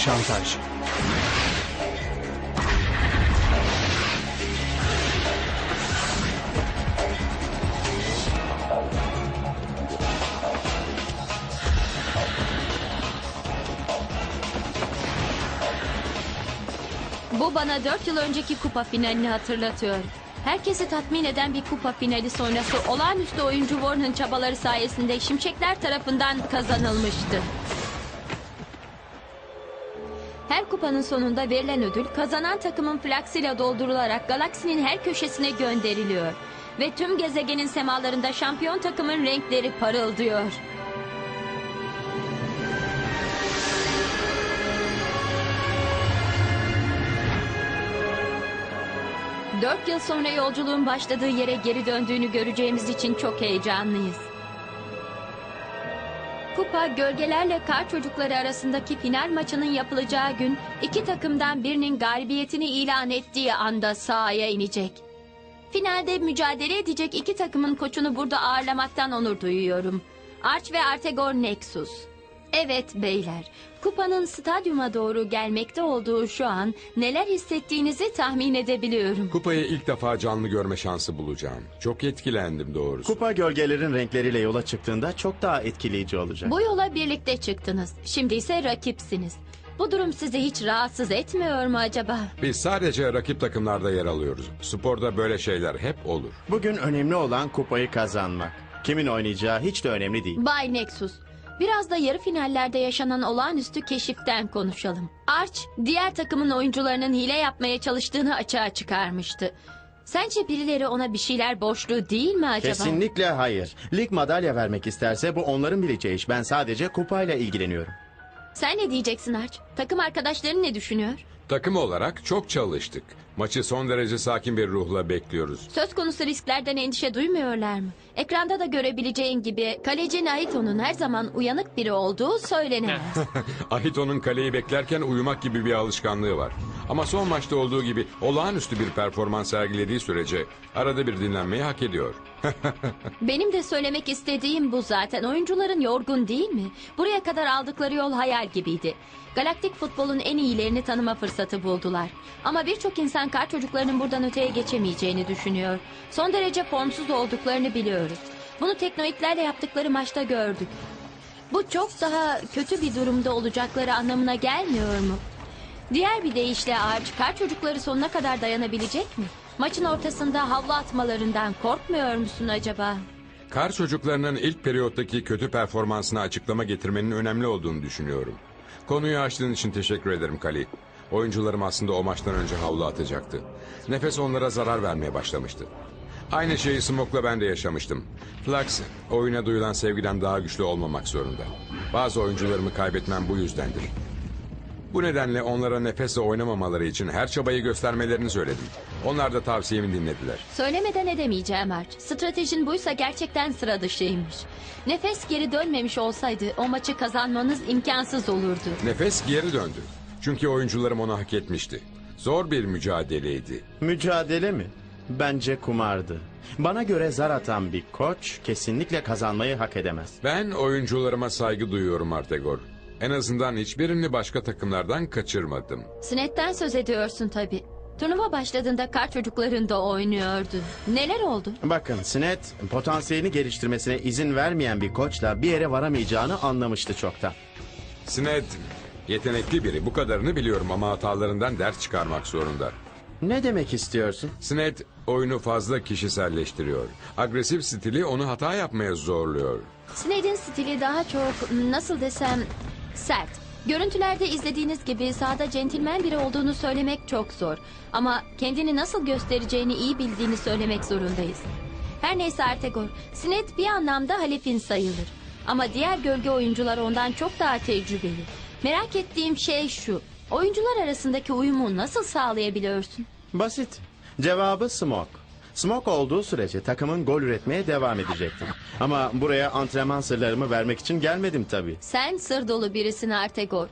şantaj. Bu bana 4 yıl önceki kupa finalini hatırlatıyor. Herkesi tatmin eden bir kupa finali sonrası olağanüstü oyuncu Warren'ın çabaları sayesinde Şimşekler tarafından kazanılmıştı. Kupanın sonunda verilen ödül kazanan takımın flaksıyla doldurularak galaksinin her köşesine gönderiliyor. Ve tüm gezegenin semalarında şampiyon takımın renkleri parıldıyor. Dört yıl sonra yolculuğun başladığı yere geri döndüğünü göreceğimiz için çok heyecanlıyız. Kupa gölgelerle kar çocukları arasındaki final maçının yapılacağı gün iki takımdan birinin galibiyetini ilan ettiği anda sahaya inecek. Finalde mücadele edecek iki takımın koçunu burada ağırlamaktan onur duyuyorum. Arch ve Artegor Nexus. Evet beyler, kupanın stadyuma doğru gelmekte olduğu şu an neler hissettiğinizi tahmin edebiliyorum. Kupayı ilk defa canlı görme şansı bulacağım. Çok etkilendim doğrusu. Kupa gölgelerin renkleriyle yola çıktığında çok daha etkileyici olacak. Bu yola birlikte çıktınız. Şimdi ise rakipsiniz. Bu durum sizi hiç rahatsız etmiyor mu acaba? Biz sadece rakip takımlarda yer alıyoruz. Sporda böyle şeyler hep olur. Bugün önemli olan kupayı kazanmak. Kimin oynayacağı hiç de önemli değil. Bay Nexus, biraz da yarı finallerde yaşanan olağanüstü keşiften konuşalım. Arch, diğer takımın oyuncularının hile yapmaya çalıştığını açığa çıkarmıştı. Sence birileri ona bir şeyler borçlu değil mi acaba? Kesinlikle hayır. Lig madalya vermek isterse bu onların bileceği iş. Ben sadece kupayla ilgileniyorum. Sen ne diyeceksin Arch? Takım arkadaşların ne düşünüyor? Takım olarak çok çalıştık. Maçı son derece sakin bir ruhla bekliyoruz. Söz konusu risklerden endişe duymuyorlar mı? Ekranda da görebileceğin gibi kaleci Naito'nun her zaman uyanık biri olduğu söylenemez. Ahito'nun kaleyi beklerken uyumak gibi bir alışkanlığı var. Ama son maçta olduğu gibi olağanüstü bir performans sergilediği sürece arada bir dinlenmeyi hak ediyor. Benim de söylemek istediğim bu zaten. Oyuncuların yorgun değil mi? Buraya kadar aldıkları yol hayal gibiydi. Galaktik futbolun en iyilerini tanıma fırsatı buldular. Ama birçok insan kar çocuklarının buradan öteye geçemeyeceğini düşünüyor. Son derece formsuz olduklarını biliyoruz. Bunu teknoidlerle yaptıkları maçta gördük. Bu çok daha kötü bir durumda olacakları anlamına gelmiyor mu? Diğer bir deyişle ağaç kar çocukları sonuna kadar dayanabilecek mi? Maçın ortasında havlu atmalarından korkmuyor musun acaba? Kar çocuklarının ilk periyottaki kötü performansına açıklama getirmenin önemli olduğunu düşünüyorum. Konuyu açtığın için teşekkür ederim Kali. Oyuncularım aslında o maçtan önce havlu atacaktı. Nefes onlara zarar vermeye başlamıştı. Aynı şeyi Smoke'la ben de yaşamıştım. Flux, oyuna duyulan sevgiden daha güçlü olmamak zorunda. Bazı oyuncularımı kaybetmem bu yüzdendir. Bu nedenle onlara nefesle oynamamaları için her çabayı göstermelerini söyledim. Onlar da tavsiyemi dinlediler. Söylemeden edemeyeceğim Arch. Stratejin buysa gerçekten sıra dışıymış. Nefes geri dönmemiş olsaydı o maçı kazanmanız imkansız olurdu. Nefes geri döndü. Çünkü oyuncularım onu hak etmişti. Zor bir mücadeleydi. Mücadele mi? Bence kumardı. Bana göre zar atan bir koç kesinlikle kazanmayı hak edemez. Ben oyuncularıma saygı duyuyorum Artegor. En azından hiçbirini başka takımlardan kaçırmadım. Sinet'ten söz ediyorsun tabii. Turnuva başladığında kar çocuklarında oynuyordu. Neler oldu? Bakın Sinet potansiyelini geliştirmesine izin vermeyen bir koçla bir yere varamayacağını anlamıştı çoktan. Sned yetenekli biri. Bu kadarını biliyorum ama hatalarından ders çıkarmak zorunda. Ne demek istiyorsun? Sned oyunu fazla kişiselleştiriyor. Agresif stili onu hata yapmaya zorluyor. Sinet'in stili daha çok nasıl desem sert. Görüntülerde izlediğiniz gibi sahada centilmen biri olduğunu söylemek çok zor. Ama kendini nasıl göstereceğini iyi bildiğini söylemek zorundayız. Her neyse Artegor, Sinet bir anlamda Halef'in sayılır. Ama diğer gölge oyuncular ondan çok daha tecrübeli. Merak ettiğim şey şu. Oyuncular arasındaki uyumu nasıl sağlayabiliyorsun? Basit. Cevabı Smoke. Smoke olduğu sürece takımın gol üretmeye devam edecektir. Ama buraya antrenman sırlarımı vermek için gelmedim tabii. Sen sır dolu birisin Artegor.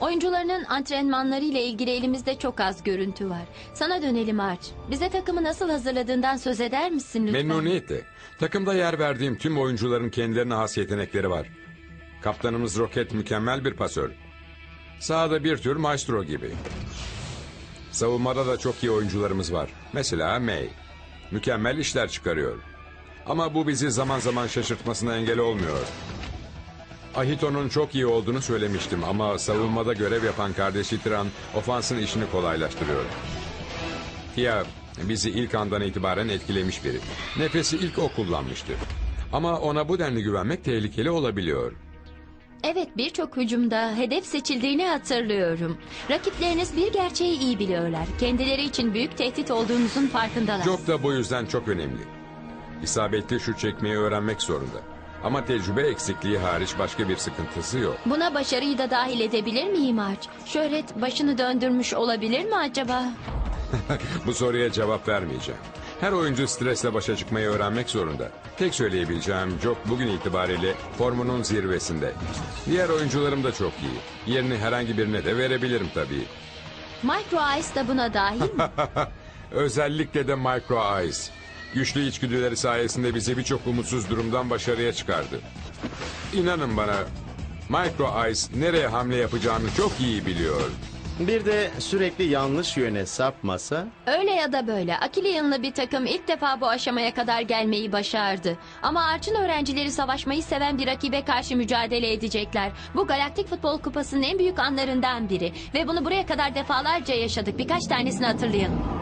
Oyuncularının antrenmanları ile ilgili elimizde çok az görüntü var. Sana dönelim Arch. Bize takımı nasıl hazırladığından söz eder misin lütfen? Memnuniyetle. Takımda yer verdiğim tüm oyuncuların kendilerine has yetenekleri var. Kaptanımız Roket mükemmel bir pasör. Sahada bir tür maestro gibi. Savunmada da çok iyi oyuncularımız var. Mesela May. Mükemmel işler çıkarıyor. Ama bu bizi zaman zaman şaşırtmasına engel olmuyor. Ahito'nun çok iyi olduğunu söylemiştim ama savunmada görev yapan kardeşi Tran ofansın işini kolaylaştırıyor. Tia bizi ilk andan itibaren etkilemiş biri. Nefesi ilk o kullanmıştı. Ama ona bu denli güvenmek tehlikeli olabiliyor. Evet birçok hücumda hedef seçildiğini hatırlıyorum. Rakipleriniz bir gerçeği iyi biliyorlar. Kendileri için büyük tehdit olduğunuzun farkındalar. Job da bu yüzden çok önemli. İsabetli şut çekmeyi öğrenmek zorunda. Ama tecrübe eksikliği hariç başka bir sıkıntısı yok. Buna başarıyı da dahil edebilir miyim Arch? Şöhret başını döndürmüş olabilir mi acaba? Bu soruya cevap vermeyeceğim. Her oyuncu stresle başa çıkmayı öğrenmek zorunda. Tek söyleyebileceğim Job bugün itibariyle formunun zirvesinde. Diğer oyuncularım da çok iyi. Yerini herhangi birine de verebilirim tabii. Micro Ice da buna dahil mi? Özellikle de Micro Ice. Güçlü içgüdüleri sayesinde bizi birçok umutsuz durumdan başarıya çıkardı. İnanın bana Micro Ice nereye hamle yapacağını çok iyi biliyor. Bir de sürekli yanlış yöne sapmasa Öyle ya da böyle Akilian'lı bir takım ilk defa bu aşamaya kadar gelmeyi başardı. Ama Arch'ın öğrencileri savaşmayı seven bir rakibe karşı mücadele edecekler. Bu Galaktik Futbol Kupası'nın en büyük anlarından biri. Ve bunu buraya kadar defalarca yaşadık. Birkaç tanesini hatırlayalım.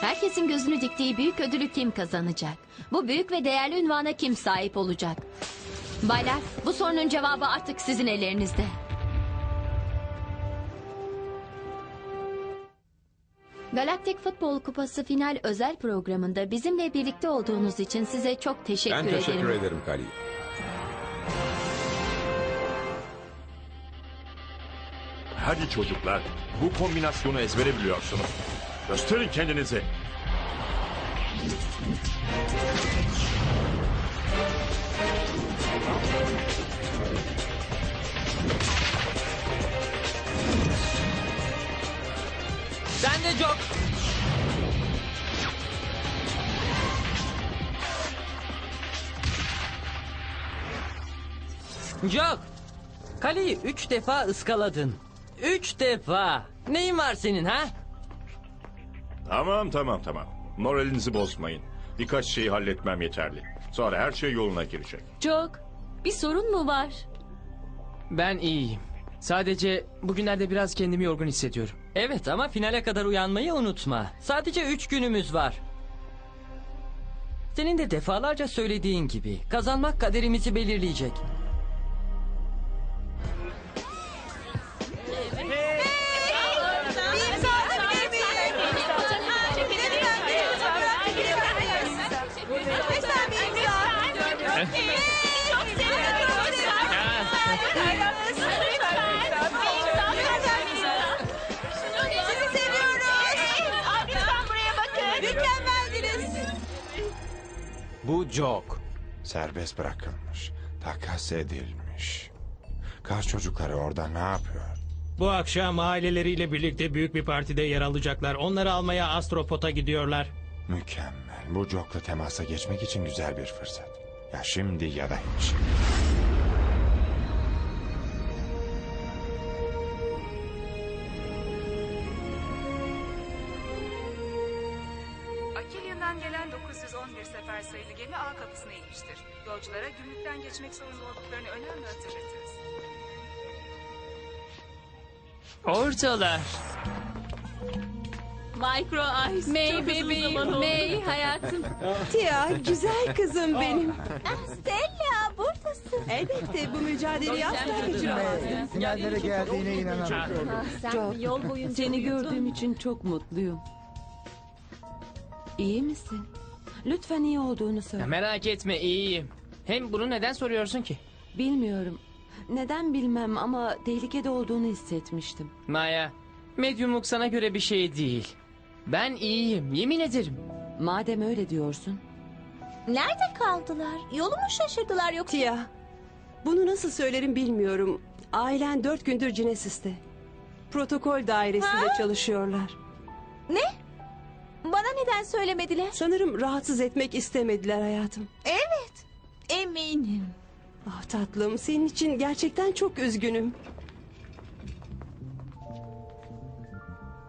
Herkesin gözünü diktiği büyük ödülü kim kazanacak? Bu büyük ve değerli ünvana kim sahip olacak? Baylar, bu sorunun cevabı artık sizin ellerinizde. Galaktik Futbol Kupası final özel programında bizimle birlikte olduğunuz için size çok teşekkür Ben ederim. teşekkür ederim Kali. Hadi çocuklar, bu kombinasyonu ezbere biliyorsunuz. Gösterin kendinizi. Sen de Jock. Jock. Kaleyi üç defa ıskaladın. Üç defa. Neyin var senin ha? Tamam tamam tamam. Moralinizi bozmayın. Birkaç şeyi halletmem yeterli. Sonra her şey yoluna girecek. Çok. Bir sorun mu var? Ben iyiyim. Sadece bugünlerde biraz kendimi yorgun hissediyorum. Evet ama finale kadar uyanmayı unutma. Sadece üç günümüz var. Senin de defalarca söylediğin gibi kazanmak kaderimizi belirleyecek. Jok. Serbest bırakılmış. Takas edilmiş. Kaz çocukları orada ne yapıyor? Bu akşam aileleriyle birlikte büyük bir partide yer alacaklar. Onları almaya Astropot'a gidiyorlar. Mükemmel. Bu Jok'la temasa geçmek için güzel bir fırsat. Ya şimdi ya da hiç. 911 sefer sayılı gemi A kapısına inmiştir. Yolculara gümrükten geçmek zorunda olduklarını önemli hatırlatırız. Ortalar. Micro Ice. May bebeğim. May hayatım. Tia, güzel kızım benim. Stella buradasın. Elbette bu mücadeleyi asla kaçıramazdım. Sinyallere geldiğine inanamıyorum. Sen yol boyunca Seni uyudun. gördüğüm için çok mutluyum. İyi misin? Lütfen iyi olduğunu söyle. Merak etme iyiyim. Hem bunu neden soruyorsun ki? Bilmiyorum. Neden bilmem ama tehlikede olduğunu hissetmiştim. Maya, medyumluk sana göre bir şey değil. Ben iyiyim, yemin ederim. Madem öyle diyorsun. Nerede kaldılar? Yolu mu şaşırdılar yoksa? Tia, bunu nasıl söylerim bilmiyorum. Ailen dört gündür Cinesis'te. Protokol dairesinde çalışıyorlar. Ne? Bana neden söylemediler? Sanırım rahatsız etmek istemediler hayatım. Evet. Eminim. Ah tatlım, senin için gerçekten çok üzgünüm.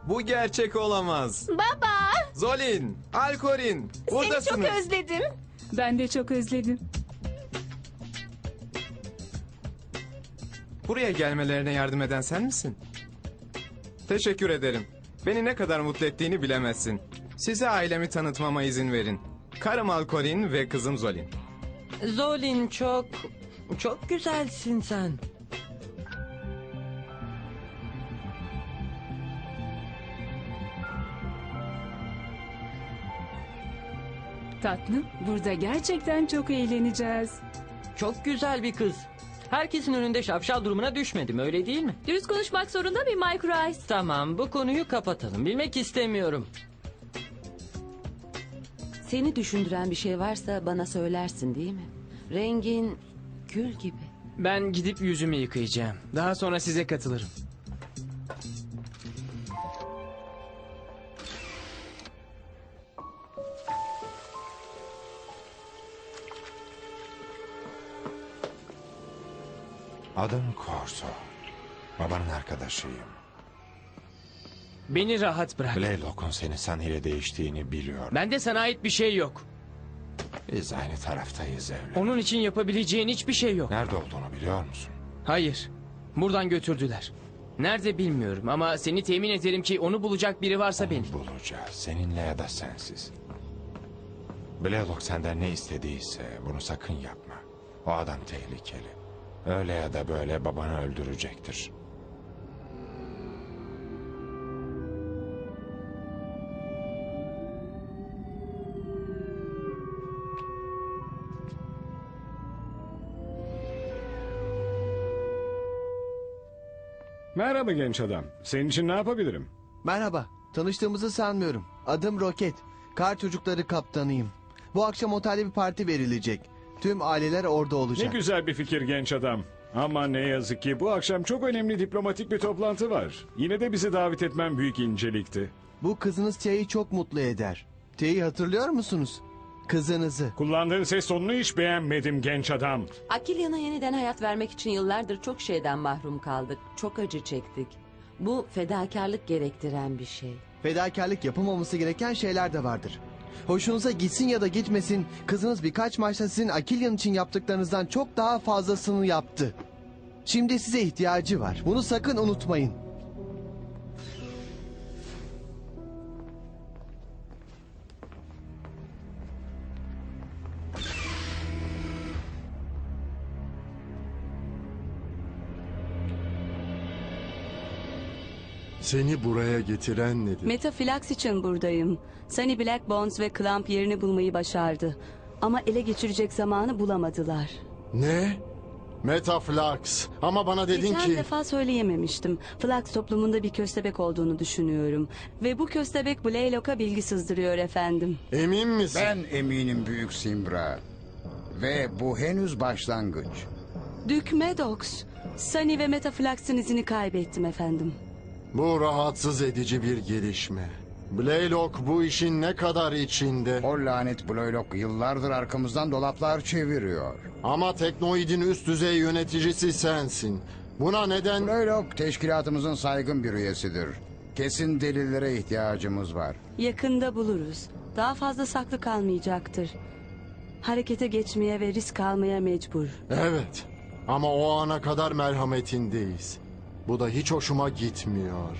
Bu gerçek olamaz. Baba. Zolin, Alkorin, buradasınız. özledim. Ben de çok özledim. Buraya gelmelerine yardım eden sen misin? Teşekkür ederim. Beni ne kadar mutlu ettiğini bilemezsin. Size ailemi tanıtmama izin verin. Karım Alkorin ve kızım Zolin. Zolin çok... Çok güzelsin sen. Tatlım, burada gerçekten çok eğleneceğiz. Çok güzel bir kız. Herkesin önünde şapşal durumuna düşmedim öyle değil mi? Dürüst konuşmak zorunda bir Micro Ice. Tamam bu konuyu kapatalım. Bilmek istemiyorum. Seni düşündüren bir şey varsa bana söylersin değil mi? Rengin gül gibi. Ben gidip yüzümü yıkayacağım. Daha sonra size katılırım. Adım Corso. Babanın arkadaşıyım. Beni rahat bırak. Blaylock'un seni San ile değiştiğini biliyorum. Bende sana ait bir şey yok. Biz aynı taraftayız evlat. Onun için yapabileceğin hiçbir şey yok. Nerede olduğunu biliyor musun? Hayır. Buradan götürdüler. Nerede bilmiyorum ama seni temin ederim ki onu bulacak biri varsa benim. Onu bulacağız. Seninle ya da sensiz. Blaylock senden ne istediyse bunu sakın yapma. O adam tehlikeli. Öyle ya da böyle babanı öldürecektir. Merhaba genç adam. Senin için ne yapabilirim? Merhaba, tanıştığımızı sanmıyorum. Adım Roket. Kar Çocukları Kaptanıyım. Bu akşam otelde bir parti verilecek. Tüm aileler orada Ne olacak. güzel bir fikir genç adam. Ama ne yazık ki bu akşam çok önemli diplomatik bir toplantı var. Yine de bizi davet etmen büyük incelikti. Bu kızınız Tia'yı çok mutlu eder. Tia'yı hatırlıyor musunuz? Kızınızı. Kullandığın ses tonunu hiç beğenmedim genç adam. Akilya'na yeniden hayat vermek için yıllardır çok şeyden mahrum kaldık. Çok acı çektik. Bu fedakarlık gerektiren bir şey. Fedakarlık yapılmaması gereken şeyler de vardır. Hoşunuza gitsin ya da gitmesin, kızınız birkaç maçta sizin Akilyan için yaptıklarınızdan çok daha fazlasını yaptı. Şimdi size ihtiyacı var. Bunu sakın unutmayın. Seni buraya getiren nedir? Metafilaks için buradayım. Sunny Black Bones ve Clamp yerini bulmayı başardı. Ama ele geçirecek zamanı bulamadılar. Ne? Metaflux. Ama bana dedin Geçen ki... defa söyleyememiştim. Flax toplumunda bir köstebek olduğunu düşünüyorum. Ve bu köstebek Blaylock'a bilgi sızdırıyor efendim. Emin misin? Ben eminim Büyük Simbra. Ve bu henüz başlangıç. Duke Maddox. Sunny ve Metaflax'ın izini kaybettim efendim. Bu rahatsız edici bir gelişme. Blaylock bu işin ne kadar içinde. O lanet Blaylock yıllardır arkamızdan dolaplar çeviriyor. Ama teknoidin üst düzey yöneticisi sensin. Buna neden... Blaylock teşkilatımızın saygın bir üyesidir. Kesin delillere ihtiyacımız var. Yakında buluruz. Daha fazla saklı kalmayacaktır. Harekete geçmeye ve risk almaya mecbur. Evet. Ama o ana kadar merhametindeyiz. Bu da hiç hoşuma gitmiyor.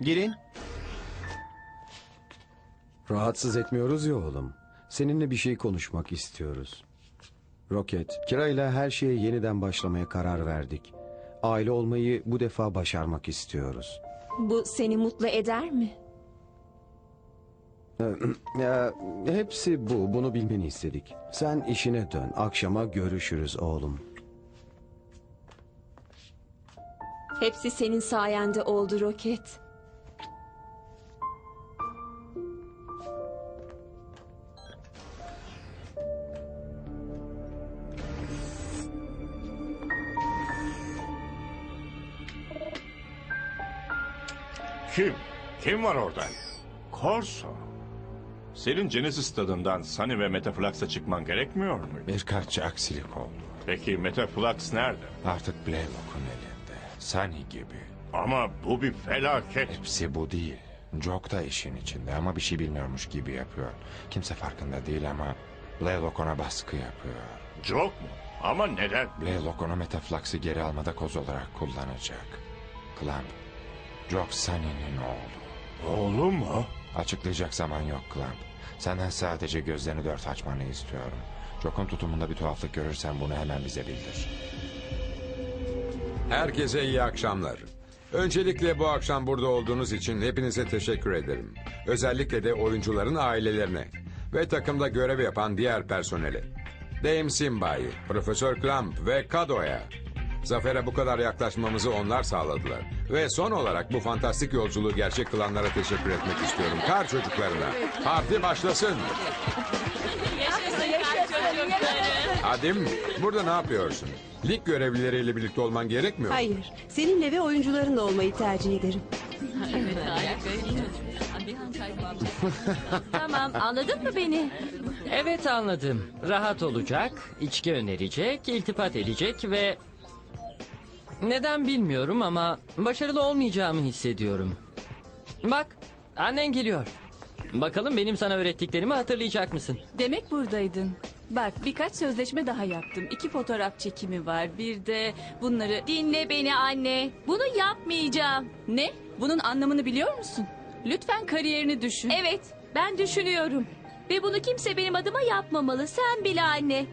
Girin. Rahatsız etmiyoruz ya oğlum. Seninle bir şey konuşmak istiyoruz. Roket, Kira ile her şeye yeniden başlamaya karar verdik. Aile olmayı bu defa başarmak istiyoruz. Bu seni mutlu eder mi? Ee, hepsi bu, bunu bilmeni istedik. Sen işine dön, akşama görüşürüz oğlum. Hepsi senin sayende oldu Roket. Kim? Kim var orada? Corso. Senin Genesis stadından Sunny ve Metaflux'a çıkman gerekmiyor mu? Birkaç aksilik oldu. Peki Metaflux nerede? Artık Blaylock'un elinde. Sunny gibi. Ama bu bir felaket. Hepsi bu değil. Jock da işin içinde ama bir şey bilmiyormuş gibi yapıyor. Kimse farkında değil ama Blaylock ona baskı yapıyor. Jock mu? Ama neden? Blaylock ona Metaflux'ı geri almada koz olarak kullanacak. Clamp, Jock Sunny'nin oğlu. Oğlu mu? Açıklayacak zaman yok Clamp. Senden sadece gözlerini dört açmanı istiyorum. Jock'un tutumunda bir tuhaflık görürsen bunu hemen bize bildir. Herkese iyi akşamlar. Öncelikle bu akşam burada olduğunuz için hepinize teşekkür ederim. Özellikle de oyuncuların ailelerine ve takımda görev yapan diğer personele. Dame Simba'yı, Profesör Clamp ve Kado'ya. Zafere bu kadar yaklaşmamızı onlar sağladılar. Ve son olarak bu fantastik yolculuğu gerçek kılanlara teşekkür etmek istiyorum. Kar çocuklarına. Parti başlasın. Adim, burada ne yapıyorsun? Lig görevlileriyle birlikte olman gerekmiyor mu? Hayır, seninle ve oyuncularınla olmayı tercih ederim. tamam anladın mı beni? Evet anladım. Rahat olacak, içki önerecek, iltifat edecek ve... Neden bilmiyorum ama başarılı olmayacağımı hissediyorum. Bak, annen geliyor. Bakalım benim sana öğrettiklerimi hatırlayacak mısın? Demek buradaydın. Bak birkaç sözleşme daha yaptım. İki fotoğraf çekimi var. Bir de bunları... Dinle beni anne. Bunu yapmayacağım. Ne? Bunun anlamını biliyor musun? Lütfen kariyerini düşün. Evet, ben düşünüyorum. Ve bunu kimse benim adıma yapmamalı. Sen bile anne.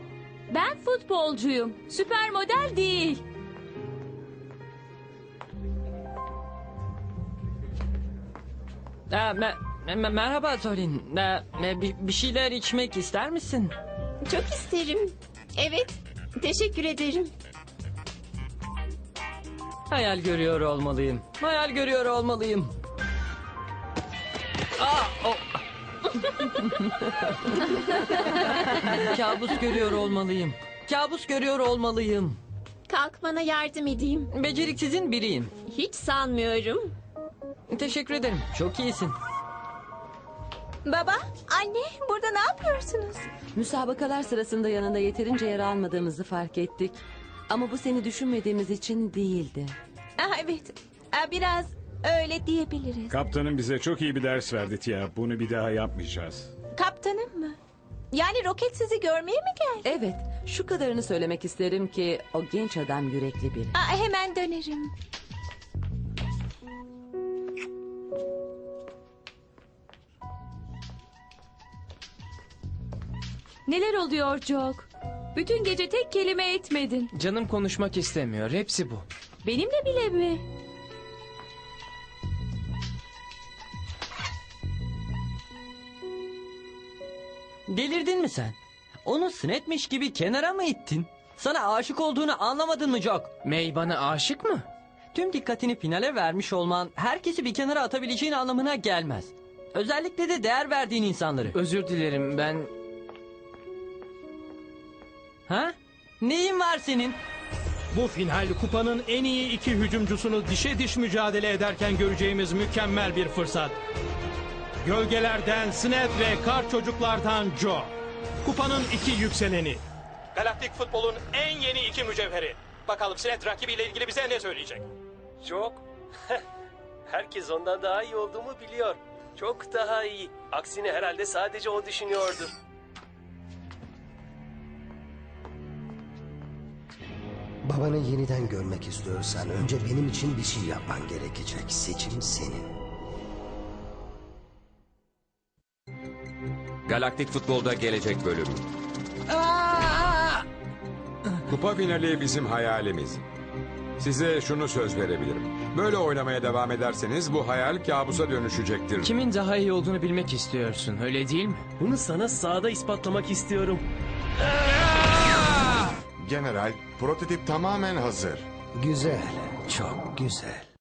Ben futbolcuyum. Süper model değil. Aa, me- me- merhaba Tolin. Aa, me- bir, bir şeyler içmek ister misin? Çok isterim. Evet, teşekkür ederim. Hayal görüyor olmalıyım. Hayal görüyor olmalıyım. Aa, o- Kabus görüyor olmalıyım. Kabus görüyor olmalıyım. Kalk bana yardım edeyim. Beceriksizin biriyim. Hiç sanmıyorum. Teşekkür ederim. Çok iyisin. Baba, anne burada ne yapıyorsunuz? Müsabakalar sırasında yanında yeterince yer almadığımızı fark ettik. Ama bu seni düşünmediğimiz için değildi. Ah, evet, Ah, biraz öyle diyebiliriz. Kaptanın bize çok iyi bir ders verdi Tia. Bunu bir daha yapmayacağız. Kaptanım mı? Yani roket sizi görmeye mi geldi? Evet, şu kadarını söylemek isterim ki o genç adam yürekli biri. Aa, hemen dönerim. Neler oluyor Jock? Bütün gece tek kelime etmedin. Canım konuşmak istemiyor. Hepsi bu. Benimle bile mi? Delirdin mi sen? Onu sünetmiş gibi kenara mı ittin? Sana aşık olduğunu anlamadın mı Jock? May bana aşık mı? Tüm dikkatini finale vermiş olman herkesi bir kenara atabileceğin anlamına gelmez. Özellikle de değer verdiğin insanları. Özür dilerim ben... Ha? Neyin var senin? Bu final kupanın en iyi iki hücumcusunu dişe diş mücadele ederken göreceğimiz mükemmel bir fırsat. Gölgelerden Snap ve Kar Çocuklardan Joe. Kupanın iki yükseleni. Galaktik futbolun en yeni iki mücevheri. Bakalım Snap rakibiyle ilgili bize ne söyleyecek? Çok. Herkes ondan daha iyi olduğumu biliyor. Çok daha iyi. Aksine herhalde sadece o düşünüyordu. Babanı yeniden görmek istiyorsan önce benim için bir şey yapman gerekecek. Seçim senin. Galaktik Futbol'da gelecek bölüm. Kupa finali bizim hayalimiz. Size şunu söz verebilirim. Böyle oynamaya devam ederseniz bu hayal kabusa dönüşecektir. Kimin daha iyi olduğunu bilmek istiyorsun öyle değil mi? Bunu sana sahada ispatlamak istiyorum. General, prototip tamamen hazır. Güzel, çok güzel.